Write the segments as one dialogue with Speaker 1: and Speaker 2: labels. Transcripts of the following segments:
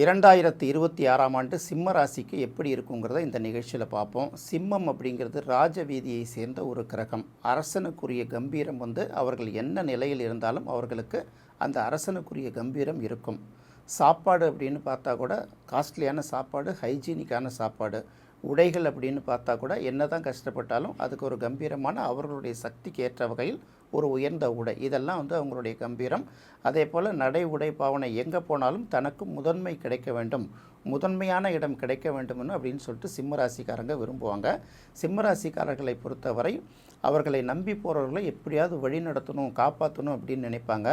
Speaker 1: இரண்டாயிரத்தி இருபத்தி ஆறாம் ஆண்டு சிம்ம ராசிக்கு எப்படி இருக்குங்கிறத இந்த நிகழ்ச்சியில் பார்ப்போம். சிம்மம் அப்படிங்கிறது ராஜவீதியை சேர்ந்த ஒரு கிரகம். அரசனுக்குரிய கம்பீரம் வந்து அவர்கள் என்ன நிலையில் இருந்தாலும் அவர்களுக்கு அந்த அரசனுக்குரிய கம்பீரம் இருக்கும். சாப்பாடு அப்படின்னு பார்த்தா கூட காஸ்ட்லியான சாப்பாடு ஹைஜீனிக்கான சாப்பாடு. உடைகள் அப்படின்னு பார்த்தா கூட என்ன தான் கஷ்டப்பட்டாலும் அதுக்கு ஒரு கம்பீரமான அவர்களுடைய சக்திக்கு ஏற்ற வகையில் ஒரு உயர்ந்த உடை. இதெல்லாம் வந்து அவங்களுடைய கம்பீரம். அதே போல் நடை உடை பாவனை எங்கே போனாலும் தனக்கு முதன்மை கிடைக்க வேண்டும். முதன்மையான இடம் கிடைக்க வேண்டும்னு அப்படின்னு சொல்லிட்டு சிம்மராசிக்காரங்க விரும்புவாங்க. சிம்மராசிக்காரர்களை பொறுத்தவரை அவர்களை நம்பி போகிறவர்களை எப்படியாவது வழி நடத்தணும் காப்பாற்றணும் அப்படின்னு நினைப்பாங்க.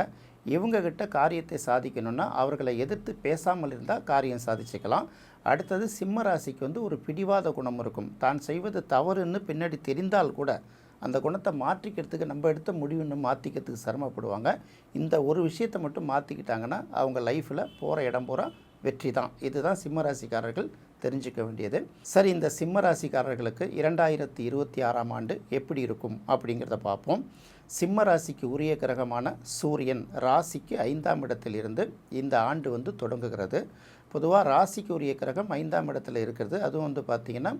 Speaker 1: இவங்ககிட்ட காரியத்தை சாதிக்கணும்னா அவர்களை எதிர்த்து பேசாமல் இருந்தால் காரியம் சாதிச்சுக்கலாம். அடுத்தது சிம்ம ராசிக்கு வந்து ஒரு பிடிவாத குணம் இருக்கும். தான் செய்வது தவறுன்னு பின்னாடி தெரிந்தால் கூட அந்த குணத்தை மாற்றிக்கிறதுக்கு நம்ம எடுத்த முடிவுன்னு மாற்றிக்கிறதுக்கு சிரமப்படுவாங்க. இந்த ஒரு விஷயத்தை மட்டும் மாற்றிக்கிட்டாங்கன்னா அவங்க லைஃப்பில் போகிற இடம் பூரா வெற்றி தான். இதுதான் சிம்மராசிக்காரர்கள் தெரிஞ்சுக்க வேண்டியது. சரி இந்த சிம்ம ராசிக்காரர்களுக்கு இரண்டாயிரத்தி இருபத்தி ஆறாம் ஆண்டு எப்படி இருக்கும் அப்படிங்கிறத பார்ப்போம். சிம்ம ராசிக்கு உரிய கிரகமான சூரியன் ராசிக்கு ஐந்தாம் இடத்திலிருந்து இந்த ஆண்டு வந்து தொடங்குகிறது. பொதுவாக ராசிக்கு உரிய கிரகம் ஐந்தாம் இடத்துல இருக்கிறது. அதுவும் வந்து பார்த்திங்கன்னா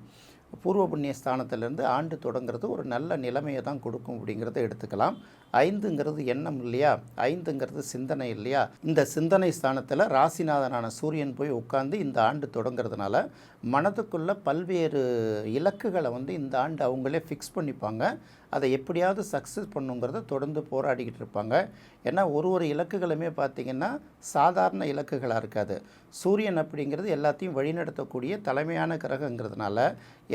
Speaker 1: பூர்வ புண்ணிய ஸ்தானத்திலேருந்து ஆண்டு தொடங்குறது ஒரு நல்ல நிலைமையை தான் கொடுக்கும் அப்படிங்கிறத எடுத்துக்கலாம். ஐந்துங்கிறது எண்ணம் இல்லையா? ஐந்துங்கிறது சிந்தனை இல்லையா? இந்த சிந்தனை ஸ்தானத்தில் ராசிநாதனான சூரியன் போய் உட்காந்து இந்த ஆண்டு தொடங்குறதுனால மனதுக்குள்ள பல்வேறு இலக்குகளை வந்து இந்த ஆண்டு அவங்களே ஃபிக்ஸ் பண்ணிப்பாங்க. அதை எப்படியாவது சக்ஸஸ் பண்ணுங்கிறத தொடர்ந்து போராடிக்கிட்டு இருப்பாங்க. ஏன்னா ஒரு ஒரு இலக்குகளுமே பார்த்திங்கன்னா சாதாரண இலக்குகளாக இருக்காது. சூரியன் அப்படிங்கிறது எல்லாத்தையும் வழிநடத்தக்கூடிய தலைமையான கிரகங்கிறதுனால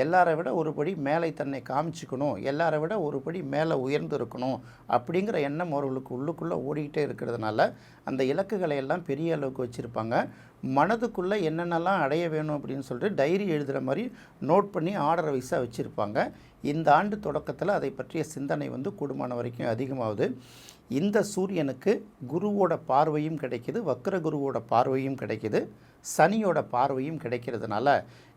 Speaker 1: எல்லாரை விட ஒருபடி மேலே தன்னை காமிச்சிக்கணும் எல்லாரை விட ஒருபடி மேலே உயர்ந்து இருக்கணும் அப்படிங்கிற எண்ணம் அவர்களுக்கு உள்ளுக்குள்ளே ஓடிக்கிட்டே இருக்கிறதுனால அந்த இலக்குகளை எல்லாம் பெரிய அளவுக்கு வச்சுருப்பாங்க. மனதுக்குள்ளே என்னென்னலாம் அடைய வேணும் அப்படின்னு சொல்லிட்டு டைரி எழுதுகிற மாதிரி நோட் பண்ணி ஆர்டர் வைஸாக வச்சுருப்பாங்க. இந்த ஆண்டு தொடக்கத்தில் அதை பற்றிய சிந்தனை வந்து கூடுமான வரைக்கும் அதிகமாகுது. இந்த சூரியனுக்கு குருவோட பார்வையும் கிடைக்கிது வக்கர குருவோட பார்வையும் கிடைக்கிது சனியோட பார்வையும் கிடைக்கிறதுனால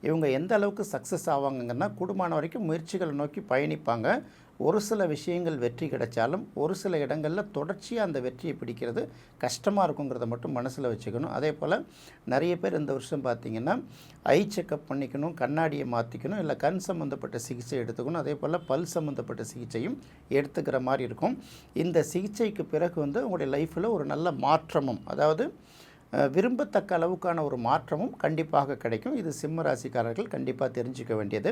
Speaker 1: இவங்க எந்த அளவுக்கு சக்ஸஸ் ஆவாங்கன்னா கூடுமான வரைக்கும் முயற்சிகளை நோக்கி பயணிப்பாங்க. ஒரு சில விஷயங்கள் வெற்றி கிடைச்சாலும் ஒரு சில இடங்களில் தொடர்ச்சியாக அந்த வெற்றியை பிடிக்கிறது கஷ்டமாக இருக்குங்கிறத மட்டும் மனசில் வச்சுக்கணும். அதே போல் நிறைய பேர் இந்த வருஷம் பார்த்திங்கன்னா ஐ செக்கப் பண்ணிக்கணும் கண்ணாடியை மாற்றிக்கணும் இல்லை கண் சம்மந்தப்பட்ட சிகிச்சை எடுத்துக்கணும். அதே போல் பல் சம்மந்தப்பட்ட சிகிச்சையும் எடுத்துக்கிற மாதிரி இருக்கும். இந்த சிகிச்சைக்கு பிறகு வந்து உங்களுடைய லைஃப்பில் ஒரு நல்ல மாற்றமும் அதாவது விரும்பத்தக்க அளவுக்கான ஒரு மாற்றமும் கண்டிப்பாக கிடைக்கும். இது சிம்ம ராசிக்காரர்கள் கண்டிப்பாக தெரிஞ்சுக்க வேண்டியது.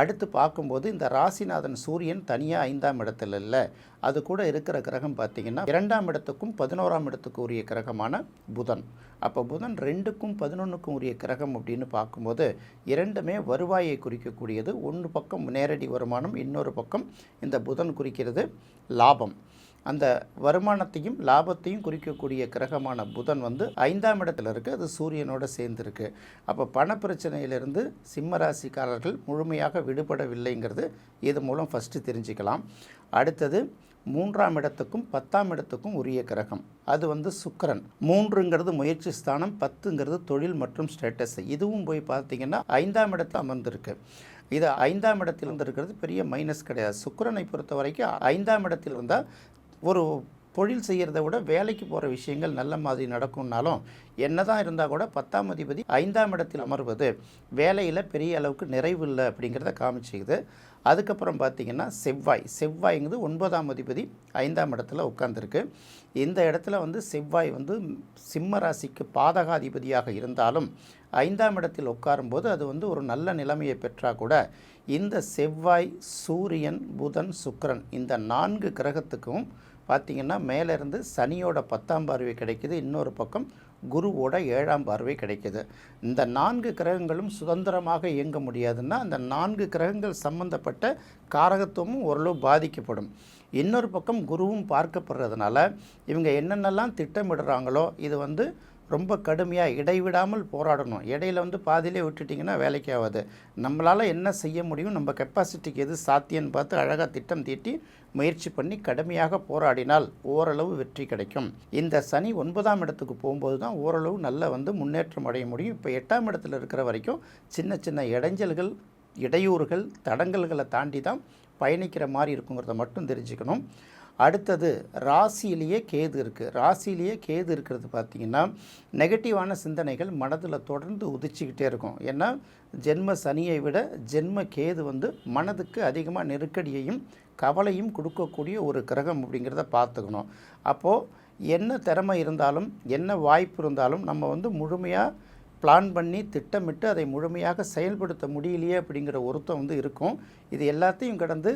Speaker 1: அடுத்து பார்க்கும்போது இந்த ராசிநாதன் சூரியன் தனியாக ஐந்தாம் இடத்துல இல்லை. அது கூட இருக்கிற கிரகம் பார்த்திங்கன்னா இரண்டாம் இடத்துக்கும் பதினோராம் இடத்துக்கு உரிய கிரகமான புதன். அப்போ புதன் ரெண்டுக்கும் பதினொன்றுக்கும் உரிய கிரகம் அப்படின்னு பார்க்கும்போது இரண்டுமே வருவாயை குறிக்கக்கூடியது. ஒன்று பக்கம் நேரடி வருமானம் இன்னொரு பக்கம் இந்த புதன் குறிக்கிறது லாபம். அந்த வருமானத்தையும் லாபத்தையும் குறிக்கக்கூடிய கிரகமான புதன் வந்து ஐந்தாம் இடத்துல இருக்குது அது சூரியனோட சேர்ந்துருக்கு. அப்போ பணப்பிரச்சனையிலிருந்து பிரச்சனையிலிருந்து சிம்ம ராசிக்காரர்கள் முழுமையாக விடுபடவில்லைங்கிறது இது மூலம் ஃபஸ்ட்டு தெரிஞ்சுக்கலாம். அடுத்தது மூன்றாம் இடத்துக்கும் பத்தாம் இடத்துக்கும் உரிய கிரகம். அது வந்து சுக்கரன். மூன்றுங்கிறது முயற்சி ஸ்தானம் பத்துங்கிறது தொழில் மற்றும் ஸ்டேட்டஸ் இதுவும் போய் பார்த்தீங்கன்னா ஐந்தாம் இடத்தில் அமர்ந்திருக்கு. இது ஐந்தாம் இடத்தில் இருந்திருக்கிறது பெரிய மைனஸ் கிடையாது. சுக்கரனை பொறுத்த வரைக்கும் ஐந்தாம் இடத்தில் இருந்தால் ஒரு தொழில் செய்கிறத விட வேலைக்கு போகிற விஷயங்கள் நல்ல மாதிரி நடக்கும்னாலும் என்ன தான் இருந்தால் கூட பத்தாம் அதிபதி ஐந்தாம் இடத்தில் அமர்வது வேலையில் பெரிய அளவுக்கு நிறைவு இல்லை அப்படிங்கிறத காமிச்சிக்குது. அதுக்கப்புறம் பார்த்திங்கன்னா செவ்வாய். செவ்வாய்ங்கிறது ஒன்பதாம் அதிபதி ஐந்தாம் இடத்துல உட்காந்துருக்கு இந்த இடத்துல வந்து செவ்வாய் வந்து சிம்ம ராசிக்கு பாதகாதிபதியாக இருந்தாலும் ஐந்தாம் இடத்தில் உட்காரும்போது அது வந்து ஒரு நல்ல நிலைமையை பெற்றால் கூட இந்த செவ்வாய் சூரியன் புதன் சுக்கரன் இந்த நான்கு கிரகத்துக்கும் பார்த்திங்கன்னா மேலேருந்து சனியோட பத்தாம் பார்வை கிடைக்குது. இன்னொரு பக்கம் குருவோட ஏழாம் பார்வை கிடைக்குது. இந்த நான்கு கிரகங்களும் சுதந்திரமாக இயங்க முடியாதுன்னா அந்த நான்கு கிரகங்கள் சம்பந்தப்பட்ட காரகத்துவமும் ஓரளவு பாதிக்கப்படும். இன்னொரு பக்கம் குருவும் பார்க்கப்படுறதுனால இவங்க என்னென்னலாம் திட்டமிடுறாங்களோ இது வந்து ரொம்ப கடுமையாக இடைவிடாமல் போராடணும். இடையில வந்து பாதியிலே விட்டுட்டிங்கன்னா வேலைக்கு ஆகாது நம்மளால் என்ன செய்ய முடியும்? நம்ம கெப்பாசிட்டிக்கு எது சாத்தியம்னு பார்த்து அழகாக திட்டம் தீட்டி முயற்சி பண்ணி கடுமையாக போராடினால் ஓரளவு வெற்றி கிடைக்கும். இந்த சனி ஒன்பதாம் இடத்துக்கு போகும்போது தான் ஓரளவு நல்ல வந்து முன்னேற்றம் அடைய முடியும். இப்போ எட்டாம் இடத்துல இருக்கிற வரைக்கும் சின்ன சின்ன இடைஞ்சல்கள் இடையூறுகள் தடங்கல்களை தாண்டி தான் பயணிக்கிற மாதிரி இருக்குங்கிறத மட்டும் தெரிஞ்சுக்கணும். அடுத்தது ராசியிலேயே கேது இருக்குது ராசியிலேயே கேது இருக்கிறது பார்த்திங்கன்னா நெகட்டிவான சிந்தனைகள் மனதில் தொடர்ந்து உதிச்சுக்கிட்டே இருக்கும். ஏன்னா ஜென்ம சனியை விட ஜென்ம கேது வந்து மனதுக்கு அதிகமாக நெருக்கடியையும் கவலையும் கொடுக்கக்கூடிய ஒரு கிரகம் அப்படிங்கிறத பார்த்துக்கணும். அப்போது என்ன திறமை இருந்தாலும் என்ன வாய்ப்பு இருந்தாலும் நம்ம வந்து முழுமையாக பிளான் பண்ணி திட்டமிட்டு அதை முழுமையாக செயல்படுத்த முடியலையே அப்படிங்கிற ஒருத்தம் வந்து இருக்கும். இது எல்லாத்தையும் கடந்து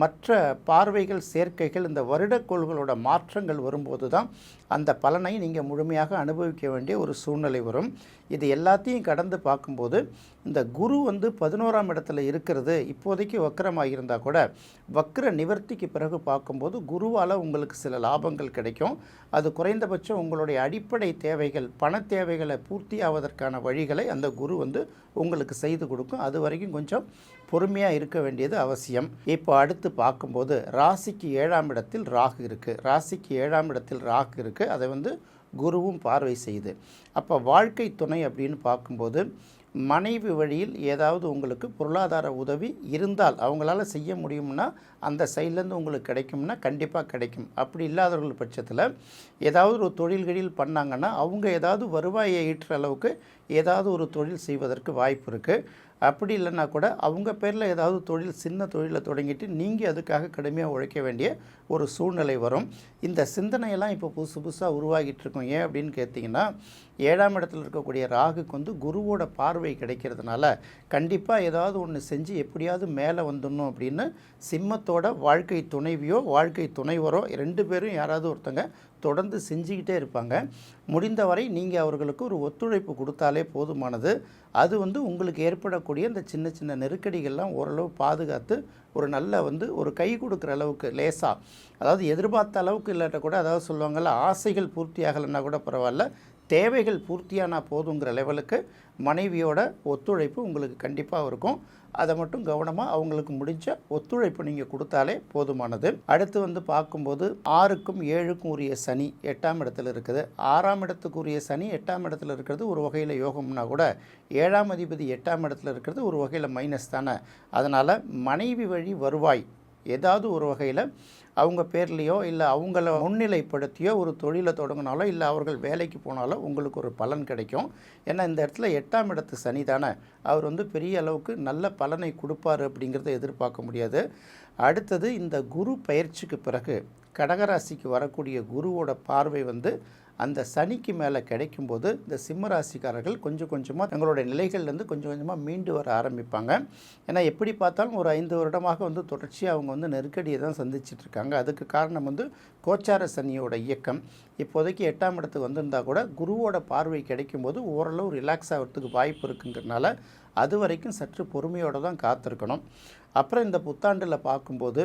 Speaker 1: மற்ற பார்வைகள் சேர்க்கைகள் இந்த வருடக்கோள்களோட மாற்றங்கள் வரும்போது தான் அந்த பலனை நீங்கள் முழுமையாக அனுபவிக்க வேண்டிய ஒரு சூழ்நிலை வரும். இது எல்லாத்தையும் கடந்து பார்க்கும்போது இந்த குரு வந்து பதினோராம் இடத்துல இருக்கிறது இப்போதைக்கு வக்கரமாக இருந்தால் கூட வக்கர நிவர்த்திக்கு பிறகு பார்க்கும்போது குருவால் உங்களுக்கு சில லாபங்கள் கிடைக்கும். அது குறைந்தபட்சம் உங்களுடைய அடிப்படை தேவைகள் பண தேவைகளை பூர்த்தி ஆவதற்கான வழிகளை அந்த குரு வந்து உங்களுக்கு செய்து கொடுக்கும். அது வரைக்கும் கொஞ்சம் பொறுமையாக இருக்க வேண்டியது அவசியம். இப்போ அடுத்து பார்க்கும்போது ராசிக்கு ஏழாம் இடத்தில் ராகு இருக்குது ராசிக்கு ஏழாம் இடத்தில் ராகு இருக்குது அதை வந்து குருவும் பார்வை செய்யுது அப்போ வாழ்க்கை துணை அப்படின்னு பார்க்கும்போது மனைவி வழியில் ஏதாவது உங்களுக்கு பொருளாதார உதவி இருந்தால் அவங்களால செய்ய முடியும்னா அந்த சைட்லேருந்து உங்களுக்கு கிடைக்கும்னா கண்டிப்பாக கிடைக்கும். அப்படி இல்லாதவர்கள் பட்சத்தில் ஏதாவது ஒரு தொழில்களில் பண்ணாங்கன்னா அவங்க ஏதாவது வருவாயை ஈட்டுற அளவுக்கு ஏதாவது ஒரு தொழில் செய்வதற்கு வாய்ப்பு இருக்குது அப்படி இல்லைன்னா கூட அவங்க பேரில் ஏதாவது தொழில் சின்ன தொழிலை தொடங்கிட்டு நீங்கள் அதுக்காக கடுமையாக உழைக்க வேண்டிய ஒரு சூழ்நிலை வரும். இந்த சிந்தனையெல்லாம் இப்போ புதுசு புதுசாக உருவாகிட்டு இருக்கும். ஏன் அப்படின்னு கேட்டிங்கன்னா ஏழாம் இடத்துல இருக்கக்கூடிய ராகுக்கு வந்து குருவோட பார்வை கிடைக்கிறதுனால கண்டிப்பாக ஏதாவது ஒன்று செஞ்சு எப்படியாவது மேலே வந்துடணும் அப்படின்னு சிம்மத்தோட வாழ்க்கை துணைவியோ வாழ்க்கை துணைவரோ ரெண்டு பேரும் யாராவது ஒருத்தங்க தொடர்ந்து செஞ்சுக்கிட்டே இருப்பாங்க. முடிந்தவரை நீங்கள் அவர்களுக்கு ஒரு ஒத்துழைப்பு கொடுத்தாலே போதுமானது. அது வந்து உங்களுக்கு ஏற்படக்கூடிய இந்த சின்ன சின்ன நெருக்கடிகள்லாம் ஓரளவு பாதுகாத்து ஒரு நல்ல வந்து ஒரு கை கொடுக்குற அளவுக்கு லேசாக அதாவது எதிர்பார்த்த அளவுக்கு இல்லாட்ட கூட அதாவது சொல்லுவாங்கள்ல ஆசைகள் பூர்த்தி ஆகலைன்னா கூட பரவாயில்ல. தேவைகள் பூர்த்தியானா போதுங்கிற லெவலுக்கு மனைவியோட ஒத்துழைப்பு உங்களுக்கு கண்டிப்பாக இருக்கும். அதை மட்டும் கவனமாக அவங்களுக்கு முடிஞ்ச ஒத்துழைப்பு நீங்கள் கொடுத்தாலே போதுமானது. அடுத்து வந்து பார்க்கும்போது ஆறுக்கும் ஏழுக்கும் உரிய சனி எட்டாம் இடத்துல இருக்குது. ஆறாம் இடத்துக்குரிய சனி எட்டாம் இடத்துல இருக்கிறது ஒரு வகையில் யோகம்னா கூட ஏழாம் அதிபதி எட்டாம் இடத்துல இருக்கிறது ஒரு வகையில் மைனஸ் தானே. அதனால் மனைவி வழி வருவாய் ஏதாவது ஒரு வகையில் அவங்க பேர்லேயோ இல்லை அவங்கள முன்னிலைப்படுத்தியோ ஒரு தொழிலை தொடங்கினாலோ இல்லை அவர்கள் வேலைக்கு போனாலோ உங்களுக்கு ஒரு பலன் கிடைக்கும். ஏன்னா இந்த இடத்துல எட்டாம் இடத்து சனி தானே. அவர் வந்து பெரிய அளவுக்கு நல்ல பலனை கொடுப்பார் அப்படிங்கிறத எதிர்பார்க்க முடியாது. அடுத்தது இந்த குரு பயிற்சிக்கு பிறகு கடகராசிக்கு வரக்கூடிய குருவோட பார்வை வந்து அந்த சனிக்கு மேலே கிடைக்கும்போது இந்த சிம்ம ராசிக்காரர்கள் கொஞ்சம் கொஞ்சமாக தங்களுடைய நிலைகள்லேருந்து கொஞ்சம் கொஞ்சமாக மீண்டு வர ஆரம்பிப்பாங்க. ஏன்னா எப்படி பார்த்தாலும் ஒரு ஐந்து வருடமாக வந்து தொடர்ச்சியாக அவங்க வந்து நெருக்கடியை தான் சந்திச்சிட்டு இருக்காங்க. அதுக்கு காரணம் வந்து கோச்சார சனியோட இயக்கம். இப்போதைக்கு எட்டாம் இடத்துக்கு வந்திருந்தால் கூட குருவோட பார்வை கிடைக்கும்போது ஓரளவு ரிலாக்ஸ் ஆகிறதுக்கு வாய்ப்பு இருக்குங்கிறனால அது வரைக்கும் சற்று பொறுமையோடு தான் காத்திருக்கணும். அப்புறம் இந்த புத்தாண்டில் பார்க்கும்போது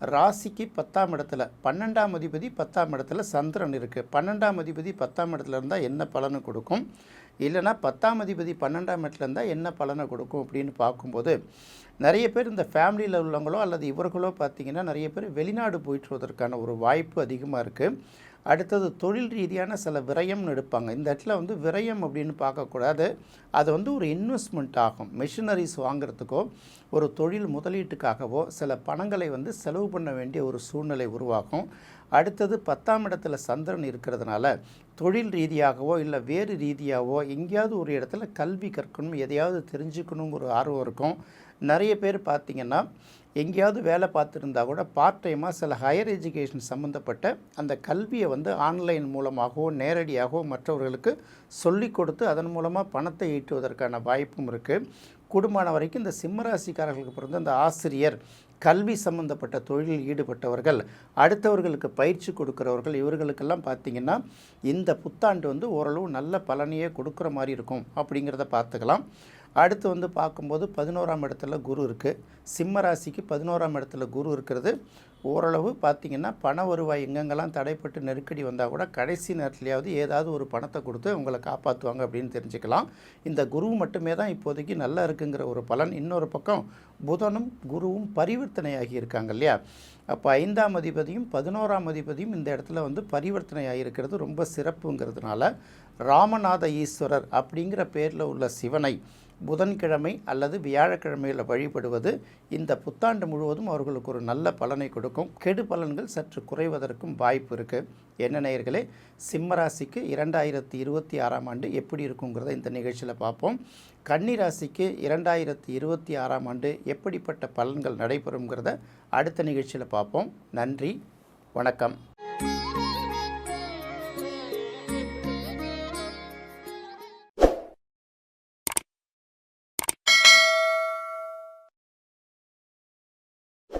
Speaker 1: ராசிக்கு பத்தாம் இடத்துல பன்னெண்டாம் அதிபதி பத்தாம் இடத்துல சந்திரன் இருக்குது பன்னெண்டாம் அதிபதி பத்தாம் இடத்துல இருந்தால் என்ன பலனை கொடுக்கும்? இல்லைனா பத்தாம் அதிபதி பன்னெண்டாம் இடத்துல இருந்தால் என்ன பலனை கொடுக்கும் அப்படின்னு பார்க்கும்போது நிறைய பேர் இந்த ஃபேமிலியில் உள்ளவங்களோ அல்லது இவர்களோ பார்த்திங்கன்னா நிறைய பேர் வெளிநாடு போயிட்டு வருவதற்கான ஒரு வாய்ப்பு அதிகமாக இருக்குது அடுத்தது தொழில் ரீதியான சில விரயம்னு எடுப்பாங்க. இந்த இடத்துல வந்து விரயம் அப்படின்னு பார்க்கக்கூடாது. அது வந்து ஒரு இன்வெஸ்ட்மெண்ட் ஆகும். மிஷினரிஸ் வாங்குறதுக்கோ ஒரு தொழில் முதலீட்டுக்காகவோ சில பணங்களை வந்து செலவு பண்ண வேண்டிய ஒரு சூழ்நிலை உருவாகும். அடுத்தது பத்தாம் இடத்துல சந்திரன் இருக்கிறதுனால தொழில் ரீதியாகவோ இல்லை வேறு ரீதியாகவோ எங்கேயாவது ஒரு இடத்துல கல்வி கற்கணும் எதையாவது தெரிஞ்சுக்கணுங்கிற ஒரு ஆர்வம் இருக்கும். நிறைய பேர் பார்த்திங்கன்னா எங்கேயாவது வேலை பார்த்துருந்தா கூட பார்ட் டைமாக சில ஹையர் எஜுகேஷன் சம்மந்தப்பட்ட அந்த கல்வியை வந்து ஆன்லைன் மூலமாகவோ நேரடியாகவோ மற்றவர்களுக்கு சொல்லிக் கொடுத்து அதன் மூலமாக பணத்தை ஈட்டுவதற்கான வாய்ப்பும் இருக்குது குடும்பமான வரைக்கும் இந்த சிம்மராசிக்காரர்களுக்கு பிறந்த அந்த ஆசிரியர் கல்வி சம்பந்தப்பட்ட தொழிலில் ஈடுபட்டவர்கள் அடுத்தவர்களுக்கு பயிற்சி கொடுக்குறவர்கள் இவர்களுக்கெல்லாம் பார்த்திங்கன்னா இந்த புத்தாண்டு வந்து ஓரளவு நல்ல பலனையே கொடுக்குற மாதிரி இருக்கும் அப்படிங்கிறத பார்த்துக்கலாம். அடுத்து வந்து பார்க்கும்போது பதினோராம் இடத்துல குரு இருக்குது சிம்ம ராசிக்கு பதினோராம் இடத்துல குரு இருக்கிறது. ஓரளவு பார்த்திங்கன்னா பண வருவாய் எங்கெங்கெல்லாம் தடைப்பட்டு நெருக்கடி வந்தால் கூட கடைசி நேரத்துலையாவது ஏதாவது ஒரு பணத்தை கொடுத்து உங்களை காப்பாற்றுவாங்க அப்படின்னு தெரிஞ்சுக்கலாம். இந்த குரு மட்டுமே தான் இப்போதைக்கு நல்லா இருக்குங்கிற ஒரு பலன். இன்னொரு பக்கம் புதனும் குருவும் பரிவர்த்தனையாகி இருக்காங்க இல்லையா? அப்போ ஐந்தாம் அதிபதியும் பதினோராம் அதிபதியும் இந்த இடத்துல வந்து பரிவர்த்தனை ஆகியிருக்கிறது ரொம்ப சிறப்புங்கிறதுனால ராமநாத ஈஸ்வரர் அப்படிங்கிற பேரில் உள்ள சிவனை புதன்கிழமை அல்லது வியாழக்கிழமையில் வழிபடுவது இந்த புத்தாண்டு முழுவதும் அவர்களுக்கு ஒரு நல்ல பலனை கொடுக்கும். கெடு பலன்கள் சற்று குறைவதற்கும் வாய்ப்பு இருக்குது என்ன நேயர்களே சிம்மராசிக்கு இரண்டாயிரத்தி இருபத்தி ஆறாம் ஆண்டு எப்படி இருக்குங்கிறத இந்த நிகழ்ச்சியில் பார்ப்போம். கன்னிராசிக்கு இரண்டாயிரத்தி இருபத்தி ஆறாம் ஆண்டு எப்படிப்பட்ட பலன்கள் நடைபெறுங்கிறத அடுத்த நிகழ்ச்சியில் பார்ப்போம். நன்றி வணக்கம்.